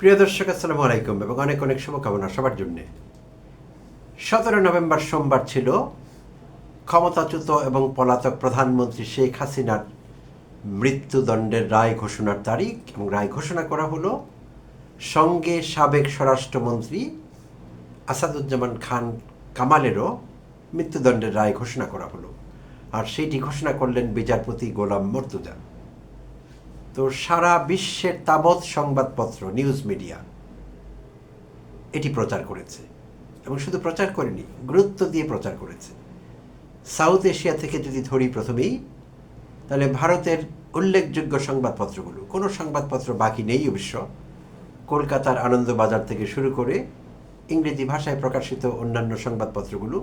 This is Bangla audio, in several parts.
প্রিয় দর্শক, আসসালামু আলাইকুম এবং অনেক অনেক শুভকামনা সবার জন্যে। সতেরো নভেম্বর সোমবার ছিল ক্ষমতাচ্যুত এবং পলাতক প্রধানমন্ত্রী শেখ হাসিনার মৃত্যুদণ্ডের রায় ঘোষণার তারিখ এবং রায় ঘোষণা করা হলো সঙ্গে সাবেক স্বরাষ্ট্রমন্ত্রী আসাদুজ্জামান খান কামালেরও মৃত্যুদণ্ডের রায় ঘোষণা করা হলো। আর সেইটি ঘোষণা করলেন বিচারপতি গোলাম মর্তুজা। তো সারা বিশ্বের তাবৎ সংবাদপত্র, নিউজ মিডিয়া, এটি প্রচার করেছে। এবং শুধু প্রচার করেনি, গুরুত্ব দিয়ে প্রচার করেছে। সাউথ এশিয়া থেকে যদি ধরি প্রথমেই, তাহলে ভারতের উল্লেখযোগ্য সংবাদপত্রগুলো, কোনো সংবাদপত্র বাকি নেই অবশ্য। কলকাতার আনন্দবাজার থেকে শুরু করে ইংরেজি ভাষায় প্রকাশিত অন্যান্য সংবাদপত্রগুলো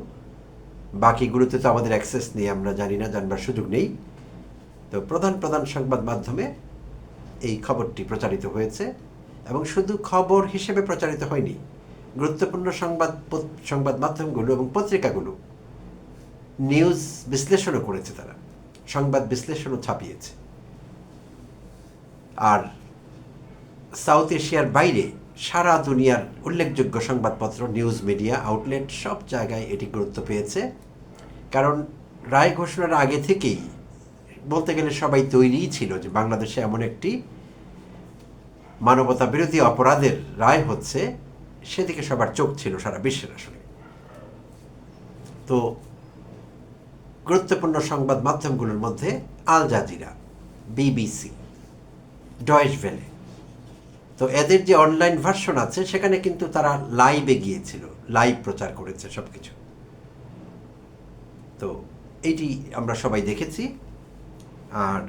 বাকিগুলোতে তো আমাদের অ্যাক্সেস নেই, আমরা জানি না, জানবার সুযোগ নেই। তো প্রধান প্রধান সংবাদ মাধ্যমে এই খবরটি প্রচারিত হয়েছে এবং শুধু খবর হিসেবে প্রচারিত হয়নি, গুরুত্বপূর্ণ সংবাদ সংবাদ মাধ্যমগুলো এবং পত্রিকাগুলো নিউজ বিশ্লেষণও করেছে তারা, সংবাদ বিশ্লেষণও ছাপিয়েছে। আর সাউথ এশিয়ার বাইরে সারা দুনিয়ার উল্লেখযোগ্য সংবাদপত্র, নিউজ মিডিয়া, আউটলেট সব জায়গায় এটি গুরুত্ব পেয়েছে। কারণ রায় ঘোষণার আগে থেকেই বলতে গেলে সবাই তৈরিই ছিল যে বাংলাদেশে এমন একটি মানবতা বিরোধী অপরাধের রায় হচ্ছে, সেদিকে সবার চোখ ছিল সারা বিশ্বের আসলে। তো গুরুত্বপূর্ণ সংবাদ মাধ্যমগুলোর মধ্যে Al Jazeera, BBC, Deutsche Welle. তো এদের যে অনলাইন ভার্সন আছে, সেখানে কিন্তু তারা লাইভে গিয়েছিল, লাইভ প্রচার করেছে সব কিছু তো এইটি আমরা সবাই দেখেছি। আর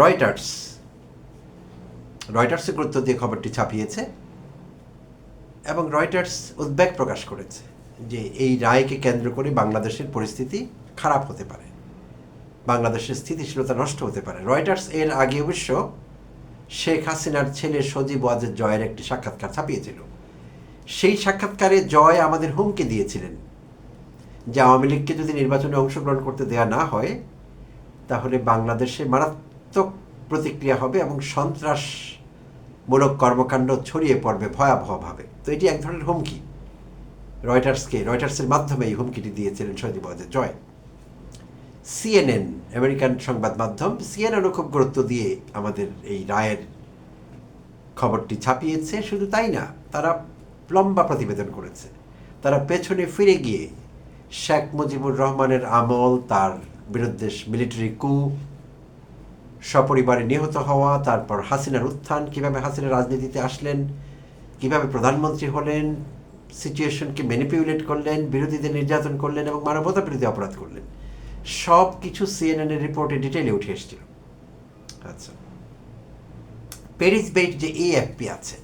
রয়টার্স রয়টার্সে গুরুত্ব দিয়ে খবরটি ছাপিয়েছে এবং রয়টার্স উদ্বেগ প্রকাশ করেছে যে এই রায়কে কেন্দ্র করে বাংলাদেশের পরিস্থিতি খারাপ হতে পারে। বাংলাদেশের স্থিতিশীলতা নষ্ট হতে পারে। রয়টার্স এর আগে অবশ্য শেখ হাসিনার ছেলে সজীব ওয়াজেদ জয়ের একটি সাক্ষাৎকার ছাপিয়েছিল। সেই সাক্ষাৎকারে জয় আমাদের হুমকি দিয়েছিলেন। যে আওয়ামী লীগকে যদি নির্বাচনে অংশগ্রহণ করতে দেওয়া না হয়, তাহলে বাংলাদেশে মারাত্মক প্রতিক্রিয়া হবে এবং সন্ত্রাসমূলক কর্মকাণ্ড ছড়িয়ে পড়বে ভয়াবহভাবে। তো এটি এক ধরনের হুমকি। রয়টার্সকে, রয়টার্সের মাধ্যমে এই হুমকিটি দিয়েছিলেন ওয়াজেদ জয়। সিএনএন, আমেরিকান সংবাদ মাধ্যম, সিএনএনও খুব গুরুত্ব দিয়ে আমাদের এই রায়ের খবরটি ছাপিয়েছে। শুধু তাই না, তারা লম্বা প্রতিবেদন করেছে। তারা পেছনে ফিরে গিয়ে শেখ মুজিবুর রহমানের আমল, তার বিরুদ্ধে মিলিটারি কু সপরিবারে নিহত হওয়া, তারপর হাসিনার উত্থান, কীভাবে হাসিনা রাজনীতিতে আসলেন, কীভাবে প্রধানমন্ত্রী হলেন, সিচুয়েশনকে ম্যানিপুলেট করলেন, বিরোধীদের নির্যাতন করলেন এবং মানবতা বিরোধী অপরাধ করলেন। সব কিছু সিএনএন এর রিপোর্টে ডিটেলে উঠে এসেছিল। আচ্ছা। প্যারিস বেইট যে এএফপি আছে,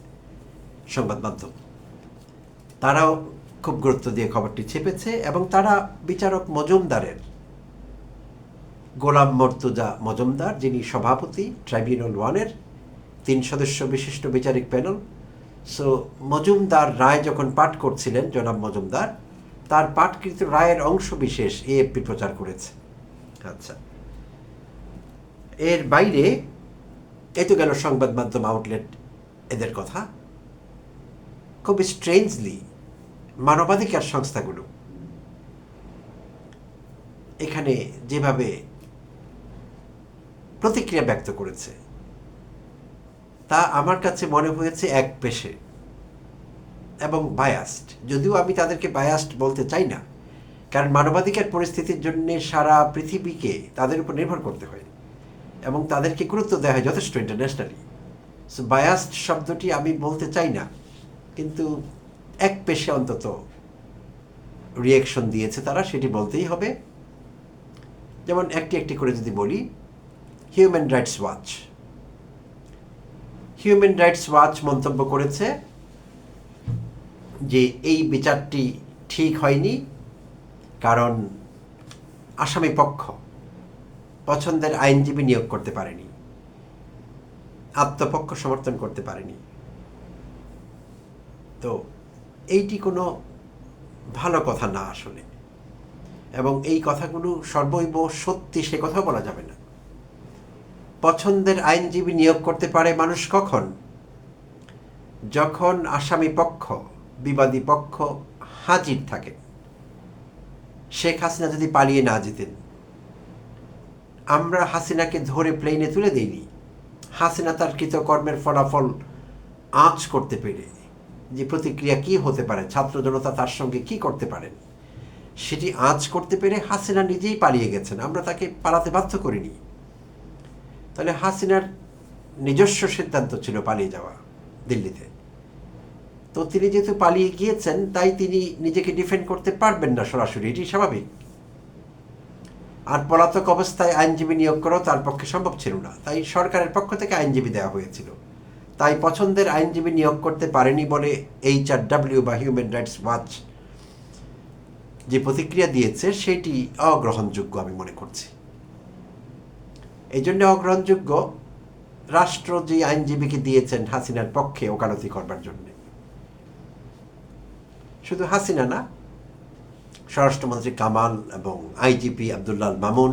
সংবাদ মাধ্যম, তারাও খুব গুরুত্ব দিয়ে খবরটি ছেপেছে এবং তারা বিচারক মজুমদারের গোলাম মর্তুজা মজুমদার, যিনি সভাপতি, ট্রাইব্যুনাল ওয়ানের তিন সদস্য বিশিষ্ট বিচারিক প্যানেল। সো মজুমদার রায় যখন পাঠ করছিলেন, জনাব মজুমদার, তার পাঠকৃত রায়ের অংশ বিশেষ এএফপি প্রচার করেছে। আচ্ছা। এর বাইরে এই তো গেল সংবাদ মাধ্যম আউটলেট এদের কথা। খুব স্ট্রেঞ্জলি মানবাধিকার সংস্থাগুলো এখানে যেভাবে প্রতিক্রিয়া ব্যক্ত করেছে। তা আমার কাছে মনে হয়েছে এক পেশে এবং বায়াস্ট যদিও আমি তাদেরকে বায়াস্ট বলতে চাই না, কারণ মানবাধিকার পরিস্থিতির জন্য সারা পৃথিবীকে তাদের উপর নির্ভর করতে হয় এবং তাদেরকে গুরুত্ব দেওয়া হয় যথেষ্ট ইন্টারন্যাশনালি সো বায়াস্ট শব্দটি আমি বলতে চাই না, কিন্তু এক পেশে অন্তত রিয়েকশন দিয়েছে তারা, সেটি বলতেই হবে। যেমন একটি একটি করে যদি বলি Human Rights Watch Human Rights Watch মন্তব্য করেছে যে এই বিচারটি ঠিক হয়নি কারণ আসামি পক্ষ পছন্দের আইনজীবী নিয়োগ করতে পারেনি, আত্মপক্ষ সমর্থন করতে পারেনি। তো এইটি কোনো ভালো কথা না আসলে। এবং এই কথাগুলো সর্বৈব সত্যি সে কথা বলা যাবে না। পছন্দের আইনজীবী নিয়োগ করতে পারে মানুষ কখন? যখন আসামি পক্ষ, বিবাদী পক্ষ হাজির থাকে। শেখ হাসিনা যদি পালিয়ে না যেতেন। আমরা হাসিনাকে ধরে প্লেনে তুলে দিইনি। হাসিনা তার কৃতকর্মের ফলাফল আঁচ করতে পেরে যে প্রতিক্রিয়া কি হতে পারে, ছাত্র জনতা তার সঙ্গে কি করতে পারেন, সেটি আঁচ করতে পেরে হাসিনা নিজেই পালিয়ে গেছেন। আমরা তাকে পালাতে বাধ্য করিনি। তাহলে হাসিনার নিজস্ব সিদ্ধান্ত ছিল পালিয়ে যাওয়া দিল্লিতে। তো তিনি যেহেতু পালিয়ে গিয়েছেন, তাই তিনি নিজেকে ডিফেন্ড করতে পারবেন না সরাসরি, এটি স্বাভাবিক। আর পলাতক অবস্থায় আইনজীবী নিয়োগ করাও তার পক্ষে সম্ভব ছিল না। তাই সরকারের পক্ষ থেকে আইনজীবী দেওয়া হয়েছিল। তাই পছন্দের আইনজীবী নিয়োগ করতে পারেনি বলে এইচ আর ডাব্লিউ বা হিউম্যান রাইটস ওয়াচ যে প্রতিক্রিয়া দিয়েছে, সেটি অগ্রহণযোগ্য আমি মনে করছি। এই জন্য অগ্রহণযোগ্য রাষ্ট্র যে আইনজীবীকে দিয়েছেন হাসিনার পক্ষে ওকালতি করবার জন্য। শুধু হাসিনা না, স্বরাষ্ট্রমন্ত্রী কামাল এবং আইজিপি আবদুল্লাল মামুন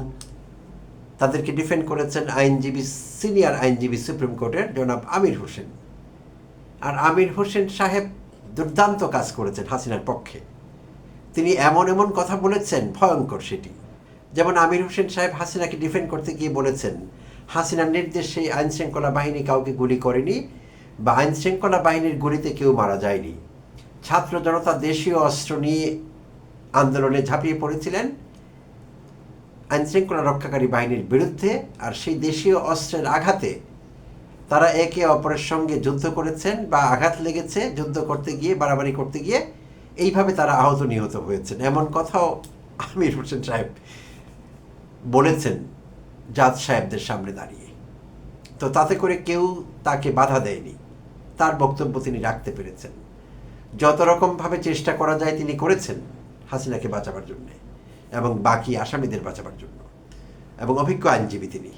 তাদেরকে ডিফেন্ড করেছেন আইনজীবী, সিনিয়র আইনজীবী সুপ্রিম কোর্টের জনাব আমির হোসেন। আর আমির হোসেন সাহেব দুর্দান্ত কাজ করেছেন হাসিনার পক্ষে। তিনি এমন এমন কথা বলেছেন, ভয়ঙ্কর সেটি। যেমন আমির হোসেন সাহেব হাসিনাকে ডিফেন্ড করতে গিয়ে বলেছেন, হাসিনার নির্দেশে আইনশৃঙ্খলা বাহিনী কাউকে গুলি করেনি বা আইনশৃঙ্খলা বাহিনীর গুলিতে কেউ মারা যায়নি। ছাত্র জনতা দেশীয় অস্ত্র নিয়ে আন্দোলনে ঝাঁপিয়ে পড়েছিলেন। আইনশৃঙ্খলা রক্ষাকারী বাহিনীর বিরুদ্ধে আর সেই দেশীয় অস্ত্রের আঘাতে তারা একে অপরের সঙ্গে যুদ্ধ করেছেন বা আঘাত লেগেছে যুদ্ধ করতে গিয়ে, বাড়াবাড়ি করতে গিয়ে। এইভাবে তারা আহত নিহত হয়েছেন। এমন কথাও আমির হোসেন সাহেব বলেছেন জাজ সাহেবদের সামনে দাঁড়িয়ে। তো তাতে করে কেউ তাকে বাধা দেয়নি। তার বক্তব্য তিনি রাখতে পেরেছেন। যত রকমভাবে চেষ্টা করা যায় তিনি করেছেন হাসিনাকে বাঁচাবার জন্যে এবং বাকি আসামিদের বাঁচাবার জন্য। এবং অভিজ্ঞ আইনজীবী তিনি।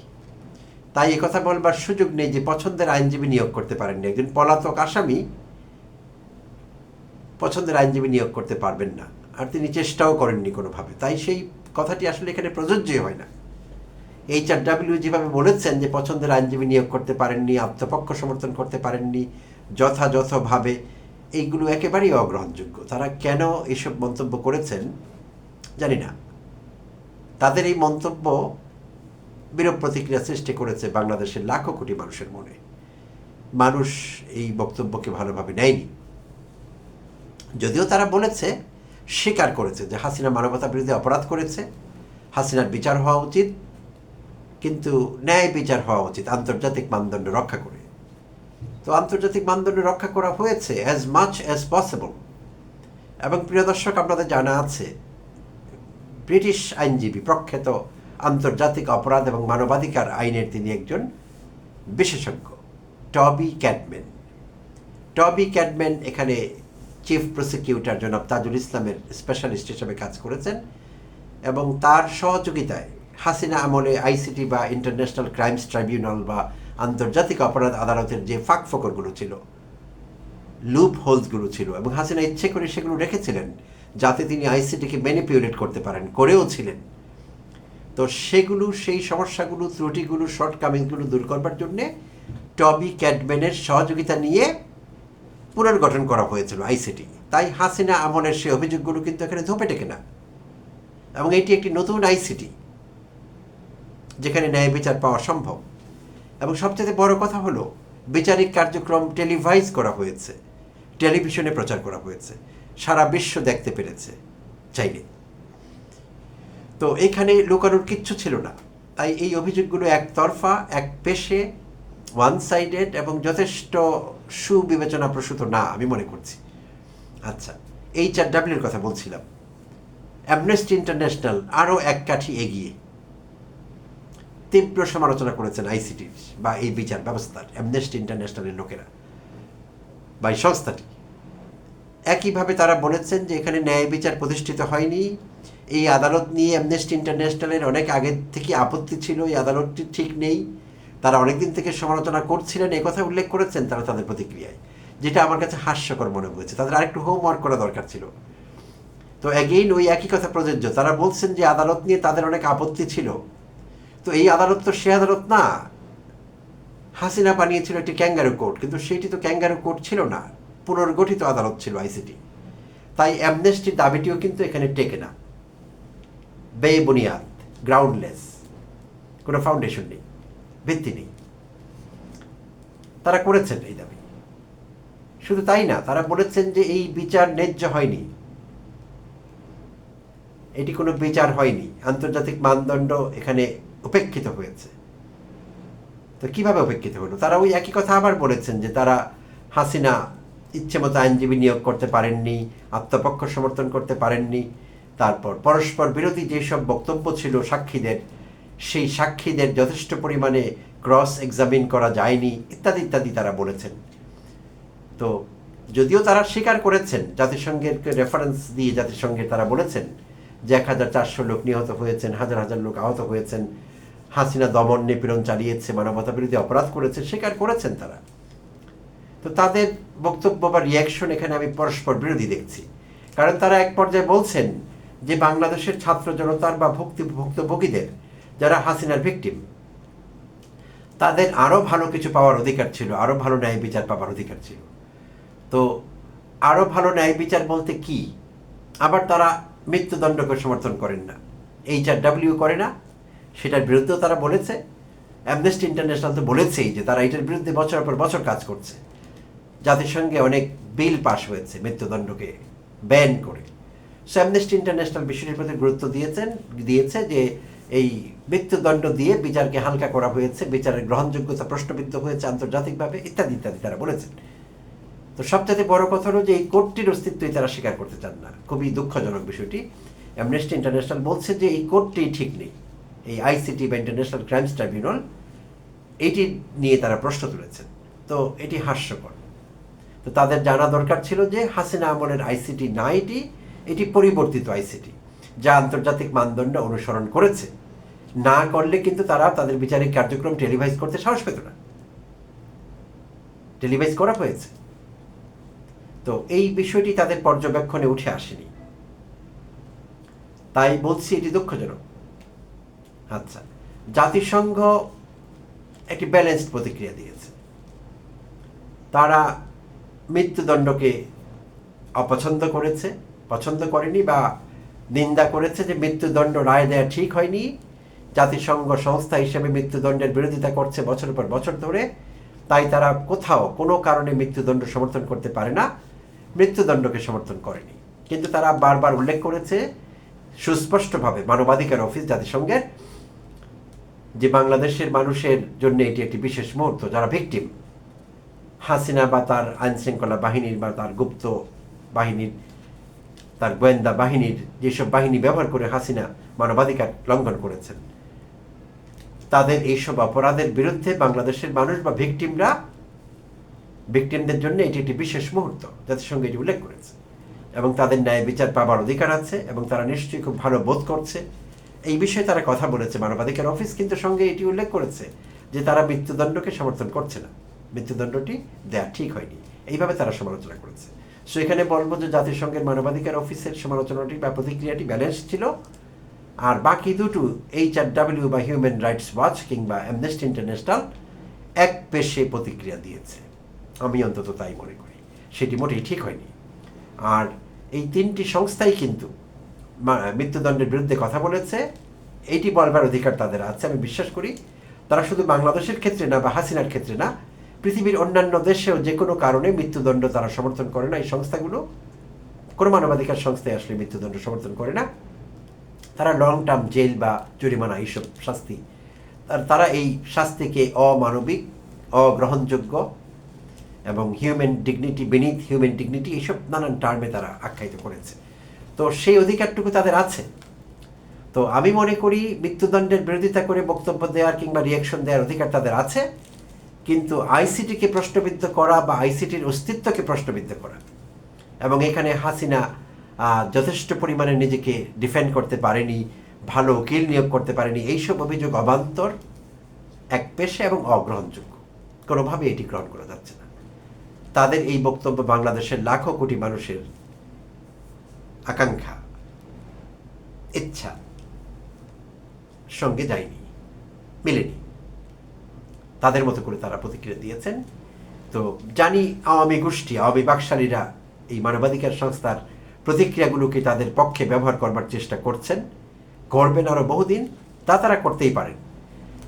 তাই কথা বলবার সুযোগ নেই যে পছন্দের আইনজীবী নিয়োগ করতে পারেননি। একজন পলাতক আসামি পছন্দের আইনজীবী নিয়োগ করতে পারবেন না। আর তিনি চেষ্টাও করেননি কোনোভাবে। তাই সেই কথাটি আসলে এখানে প্রযোজ্যই হয় না। এইচ আর ডাব্লিউ যেভাবে বলেছেন যে পছন্দের আইনজীবী নিয়োগ করতে পারেননি আত্মপক্ষ সমর্থন করতে পারেননি, যথাযথভাবে এইগুলো একেবারেই অগ্রহণযোগ্য। তারা কেন এসব মন্তব্য করেছেন জানি না। তাদের এই মন্তব্য বিরূপ প্রতিক্রিয়া সৃষ্টি করেছে বাংলাদেশের লাখো কোটি মানুষের মনে। মানুষ এই বক্তব্যকে ভালোভাবে নেয়নি। যদিও তারা বলেছে স্বীকার করেছে যে হাসিনা মানবতা বিরুদ্ধে অপরাধ করেছে। হাসিনার বিচার হওয়া উচিত, কিন্তু ন্যায় বিচার হওয়া উচিত আন্তর্জাতিক মানদণ্ড রক্ষা করে। তো আন্তর্জাতিক মানদণ্ড রক্ষা করা হয়েছে অ্যাজ মাচ অ্যাজ পসিবল এবং প্রিয় দর্শক, আপনাদের জানা আছে, ব্রিটিশ আইনজীবী প্রখ্যাত আন্তর্জাতিক অপরাধ এবং মানবাধিকার আইনের তিনি একজন বিশেষজ্ঞ, টবি ক্যাডম্যান টবি ক্যাডম্যান এখানে চিফ প্রসিকিউটর জনাব তাজুল ইসলামের স্পেশালিস্ট হিসেবে কাজ করেছেন এবং তার সহযোগিতায় হাসিনা আমলে আইসিটি বা ইন্টারন্যাশনাল ক্রাইমস ট্রাইব্যুনাল বা আন্তর্জাতিক অপরাধ আদালতের যে ফাঁক ফকরগুলো ছিল লুপ হোলসগুলো ছিল এবং হাসিনা ইচ্ছে করে সেগুলো রেখেছিলেন যাতে তিনি আইসিটিকে ম্যানিপুলেট করতে পারেন, করেও ছিলেন। তো সেগুলো, সেই সমস্যাগুলো, ত্রুটিগুলো শর্টকামিংগুলো দূর করবার জন্যে টবি ক্যাডম্যানের সহযোগিতা নিয়ে পুনর্গঠন করা হয়েছিল আইসিটি তাই হাসিনা আমলের সেই অভিযোগগুলো কিন্তু এখানে ধোপে টেকে না এবং এটি একটি নতুন আইসিটি যেখানে ন্যায় বিচার পাওয়া সম্ভব। এবং সবচেয়ে বড় কথা হলো, বিচারিক কার্যক্রম টেলিভাইজ করা হয়েছে, টেলিভিশনে প্রচার করা হয়েছে, সারা বিশ্ব দেখতে পেরেছে চাইলে। তো এখানে লুকানোর কিচ্ছু ছিল না। তাই এই অভিযোগগুলো একতরফা, এক পেশে ওয়ান সাইডেড এবং যথেষ্ট সুবিবেচনা প্রসূত না, আমি মনে করছি। আচ্ছা এইচ আর ডাব্লিউর কথা বলছিলাম। অ্যামনেস্টি ইন্টারন্যাশনাল আরও এক কাঠি এগিয়ে। তীব্র সমালোচনা করেছেন আইসিটির বা এই বিচার ব্যবস্থার অ্যামনেস্টি ইন্টারন্যাশনালের লোকেরা বা এই সংস্থাটি। একইভাবে তারা বলেছেন যে এখানে ন্যায় বিচার প্রতিষ্ঠিত হয়নি। এই আদালত নিয়ে অ্যামনেস্টি ইন্টারন্যাশনালের অনেক আগের থেকে আপত্তি ছিল, এই আদালতটি ঠিক নেই। তারা অনেকদিন থেকে সমালোচনা করছিলেন, এ কথা উল্লেখ করেছেন তারা তাদের প্রতিক্রিয়ায়, যেটা আমার কাছে হাস্যকর মনে হয়েছে। তাদের আরেকটু হোমওয়ার্ক করা দরকার ছিল। তো অ্যাগেইন ওই একই কথা প্রযোজ্য। তারা বলছেন যে আদালত নিয়ে তাদের অনেক আপত্তি ছিল। তো এই আদালত তো সে আদালত না। হাসিনা বানিয়েছিল একটি ক্যাঙ্গারু কোর্ট, কিন্তু সেটি তো ক্যাঙ্গারু কোর্ট ছিল না। পুনর্গঠিত আদালত ছিল আইসিটি তাই অ্যামনেস্টির দাবিটিও কিন্তু এখানে টেকে না। বেবুনিয়াদ গ্রাউন্ডলেস কোনো ফাউন্ডেশন নেই। ভিত্তি নেই। তারা করেছেন এই দাবি। শুধু তাই না, তারা বলেছেন যে এই বিচার ন্যায্য হয়নি। এটি কোনো বিচার হয়নি। আন্তর্জাতিক মানদণ্ড এখানে উপেক্ষিত হয়েছে। তো কীভাবে উপেক্ষিত হলো? তারা ওই একই কথা আবার বলেছেন যে তারা হাসিনা ইচ্ছে মতো আইনজীবী নিয়োগ করতে পারেননি, আত্মপক্ষ সমর্থন করতে পারেননি। তারপর পরস্পর বিরোধী যেসব বক্তব্য ছিল সাক্ষীদের সেই সাক্ষীদের যথেষ্ট পরিমাণে ক্রস এক্সামিন করা যায়নি, ইত্যাদি ইত্যাদি তারা বলেছেন। তো যদিও তারা স্বীকার করেছেন, জাতিসংঘের রেফারেন্স দিয়ে জাতিসংঘের তারা বলেছেন যে এক হাজার চারশো লোক নিহত হয়েছেন, হাজার হাজার লোক আহত হয়েছেন, হাসিনা দমন নিপীড়ন চালিয়েছে মানবতা বিরোধী অপরাধ করেছে, স্বীকার করেছেন তারা। তো তাদের বক্তব্য বা রিয়াকশন এখানে আমি পরস্পর বিরোধী দেখছি। কারণ তারা এক পর্যায়ে বলছেন যে বাংলাদেশের ছাত্র জনতার বা ভুক্তি ভুক্তভোগীদের যারা হাসিনার ভিকটিম তাদের আরও ভালো কিছু পাওয়ার অধিকার ছিল আরও ভালো ন্যায় বিচার পাওয়ার অধিকার ছিল। তো আরও ভালো ন্যায় বিচার বলতে কি? আবার তারা মৃত্যুদণ্ডকে সমর্থন করেন না। এইচ আর ডাব্লিউ করে না। সেটার বিরুদ্ধেও তারা বলেছে। অ্যামনেস্টি ইন্টারন্যাশনাল তো বলেছেই যে তারা এটার বিরুদ্ধে বছর পর বছর কাজ করছে। জাতিসংঘে অনেক বিল পাশ হয়েছে মৃত্যুদণ্ডকে ব্যান করে। সো অ্যামনেস্টি ইন্টারন্যাশনাল বিষয়টির প্রতি গুরুত্ব দিয়েছেন, দিয়েছে যে এই মৃত্যুদণ্ড দিয়ে বিচারকে হালকা করা হয়েছে, বিচারের গ্রহণযোগ্যতা প্রশ্নবিদ্ধ হয়েছে, আন্তর্জাতিকভাবে ইত্যাদি ইত্যাদি তারা বলেছেন। তো সবচেয়ে বড় কথা হলো যে এই কোর্টটির অস্তিত্বই তারা স্বীকার করতে চান না। খুবই দুঃখজনক বিষয়টি। অ্যামনেস্টি ইন্টারন্যাশনাল বলছে যে এই কোর্টটি ঠিক নেই। এই আইসিটি বা ইন্টারন্যাশনাল ক্রাইমস ট্রাইব্যুনাল এটি নিয়ে তারা প্রশ্ন তুলেছেন। তো এটি হাস্যকর। তো তাদের জানা দরকার ছিল যে হাসিনা আমলের আইসিটি না এটি এটি পরিবর্তিত আইসিটি, যা আন্তর্জাতিক মানদণ্ড অনুসরণ করেছে। না করলে কিন্তু তারা তাদের বিচারিক কার্যক্রম টেলিভাইজ করতে সাহস পেত না। টেলিভাইজ করা হয়েছে। তো এই বিষয়টি তাদের পর্যবেক্ষণে উঠে আসেনি। তাই বলছি এটি দুঃখজনক। আচ্ছা জাতিসংঘ একটি ব্যালেন্সড প্রতিক্রিয়া দিয়েছে। তারা মৃত্যুদণ্ডকে অপছন্দ করেছে, পছন্দ করেনি বা নিন্দা করেছে যে মৃত্যুদণ্ড রায় দেওয়া ঠিক হয়নি। জাতিসংঘ সংস্থা হিসেবে মৃত্যুদণ্ডের বিরোধিতা করছে বছরের পর বছর ধরে। তাই তারা কোথাও কোনো কারণে মৃত্যুদণ্ড সমর্থন করতে পারে না, মৃত্যুদণ্ডকে সমর্থন করেনি। কিন্তু তারা বারবার উল্লেখ করেছে, সুস্পষ্টভাবে মানবাধিকার অফিস জাতিসংঘের, যে বাংলাদেশের মানুষের জন্য এটি একটি বিশেষ মুহূর্ত, যারা ভিকটিম। হাসিনা বা তার আইনশৃঙ্খলা বাহিনীর বা তার গুপ্ত বাহিনীর, তার গোয়েন্দা বাহিনীর, যেসব বাহিনী ব্যবহার করে হাসিনা মানবাধিকার লঙ্ঘন করেছেন তাদের এইসব অপরাধের বিরুদ্ধে বাংলাদেশের মানুষ বা ভিকটিমরা, ভিকটিমদের জন্য এটি একটি বিশেষ মুহূর্ত জাতিসংঘ এটি উল্লেখ করেছে। এবং তাদের ন্যায় বিচার পাবার অধিকার আছে এবং তারা নিশ্চয়ই খুব ভালো বোধ করছে। এই বিষয়ে তারা কথা বলেছে মানবাধিকার অফিস, কিন্তু সঙ্গে এটি উল্লেখ করেছে যে তারা মৃত্যুদণ্ডকে সমর্থন করছে না। মৃত্যুদণ্ডটি দেয়া ঠিক হয়নি। এইভাবে তারা সমালোচনা করেছে। সো এখানে বলব যে জাতিসংঘের মানবাধিকার অফিসের সমালোচনাটি বা প্রতিক্রিয়াটি ব্যালেন্স ছিল। আর বাকি দুটো এইচ আর ডাব্লিউ বা হিউম্যান রাইটস ওয়াচ কিংবা অ্যামনেস্টি ইন্টারন্যাশনাল এক পেশে প্রতিক্রিয়া দিয়েছে। আমি অন্তত তাই মনে করি। সেটি মোটেই ঠিক হয়নি। আর এই তিনটি সংস্থাই কিন্তু মৃত্যুদণ্ডের বিরুদ্ধে কথা বলেছে। এইটি বলবার অধিকার তাদের আছে, আমি বিশ্বাস করি। তারা শুধু বাংলাদেশের ক্ষেত্রে না বা হাসিনার ক্ষেত্রে না, পৃথিবীর অন্যান্য দেশেও যে কোনো কারণে মৃত্যুদণ্ড তারা সমর্থন করে না। এই সংস্থাগুলো কোনো মানবাধিকার সংস্থায় আসলে মৃত্যুদণ্ড সমর্থন করে না। তারা লং টার্ম জেল বা জরিমানা এইসব শাস্তি। তারা এই শাস্তিকে অমানবিক, অগ্রহণযোগ্য এবং human dignity beneath human dignity এইসব নানান টার্মে তারা আখ্যায়িত করেছে। তো সেই অধিকারটুকু তাদের আছে। তো আমি মনে করি মৃত্যুদণ্ডের বিরোধিতা করে বক্তব্য দেওয়ার কিংবা রিয়াকশন দেওয়ার অধিকার তাদের আছে, কিন্তু আইসিটিকে প্রশ্নবিদ্ধ করা বা আইসিটির অস্তিত্বকে প্রশ্নবিদ্ধ করা এবং এখানে হাসিনা যথেষ্ট পরিমাণে নিজেকে ডিফেন্ড করতে পারেনি, ভালো উকিল নিয়োগ করতে পারেনি, এইসব অভিযোগ অবান্তর এক পেশে এবং অগ্রহণযোগ্য। কোনোভাবে এটি গ্রহণ করা যাচ্ছে না। তাদের এই বক্তব্য বাংলাদেশের লাখো কোটি মানুষের আকাঙ্ক্ষা, ইচ্ছা সঙ্গে যায়নি, মিলেনি। তাদের মতো করে তারা প্রতিক্রিয়া দিয়েছেন। তো জানি আওয়ামী গোষ্ঠী, আওয়ামী বাকশালীরা এই মানবাধিকার সংস্থার প্রতিক্রিয়াগুলোকে তাদের পক্ষে ব্যবহার করবার চেষ্টা করছেন, করবেন আরও বহুদিন, তা তারা করতেই পারেন।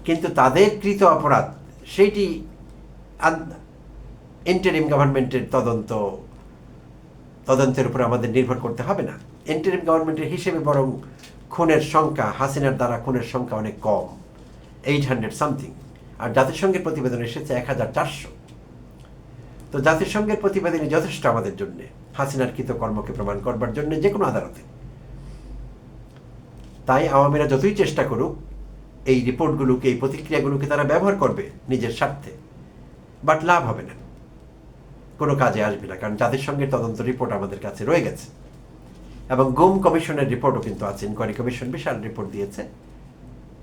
কিন্তু তাদের কৃত অপরাধ, সেইটি ইন্টারিম গভর্নমেন্টের তদন্ত, তদন্তের উপর আমাদের নির্ভর করতে হবে না। ইন্টারিম গভর্নমেন্টের হিসেবে বরং খুনের সংখ্যা, হাসিনার দ্বারা খুনের সংখ্যা অনেক কম এইট হান্ড্রেড সামথিং আর জাতিসংঘের প্রতিবেদন এসেছে এক হাজার চারশো। তো জাতিসংঘের প্রতিবেদনই যথেষ্ট আমাদের জন্য। হাসিনার কৃতকর্মকে প্রমাণ করবার জন্য যে কোনো আদালতে। তাই আওয়ামীরা যতই চেষ্টা করুক, এই রিপোর্টগুলোকে, এই প্রতিক্রিয়াগুলোকে তারা ব্যবহার করবে নিজের স্বার্থে। বাট লাভ হবে না। কোনো কাজে আসবে না, কারণ জাতিসংঘের তদন্ত রিপোর্ট আমাদের কাছে রয়ে গেছে। এবং গুম কমিশনের রিপোর্টও কিন্তু আছে, ইনকোয়ারি কমিশন বিশাল রিপোর্ট দিয়েছে।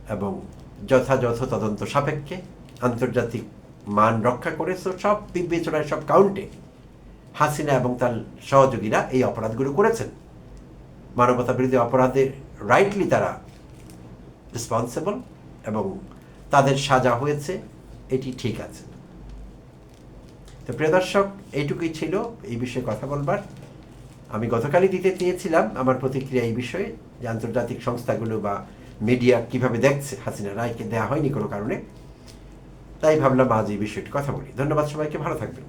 এবং যথাযথ তদন্ত সাপেক্ষে আন্তর্জাতিক মান রক্ষা করে সব বিবেচনায় সব কাউন্টে হাসিনা এবং তার সহযোগীরা এই অপরাধগুলো করেছেন। মানবতা বিরোধী অপরাধের রাইটলি তারা রেসপন্সিবল এবং তাদের সাজা হয়েছে, এটি ঠিক আছে। তো প্রিয় দর্শক, এইটুকুই ছিল এই বিষয়ে কথা বলবার। আমি গতকালই দিতে চেয়েছিলাম আমার প্রতিক্রিয়া এই বিষয়ে যে আন্তর্জাতিক সংস্থাগুলো বা মিডিয়া কীভাবে দেখছে, হাসিনা রায়কে দেওয়া হয়নি কোনো কারণে। তাই ভাবলাম আজ এই বিষয়টি কথা বলি। ধন্যবাদ সবাইকে ভালো থাকবেন।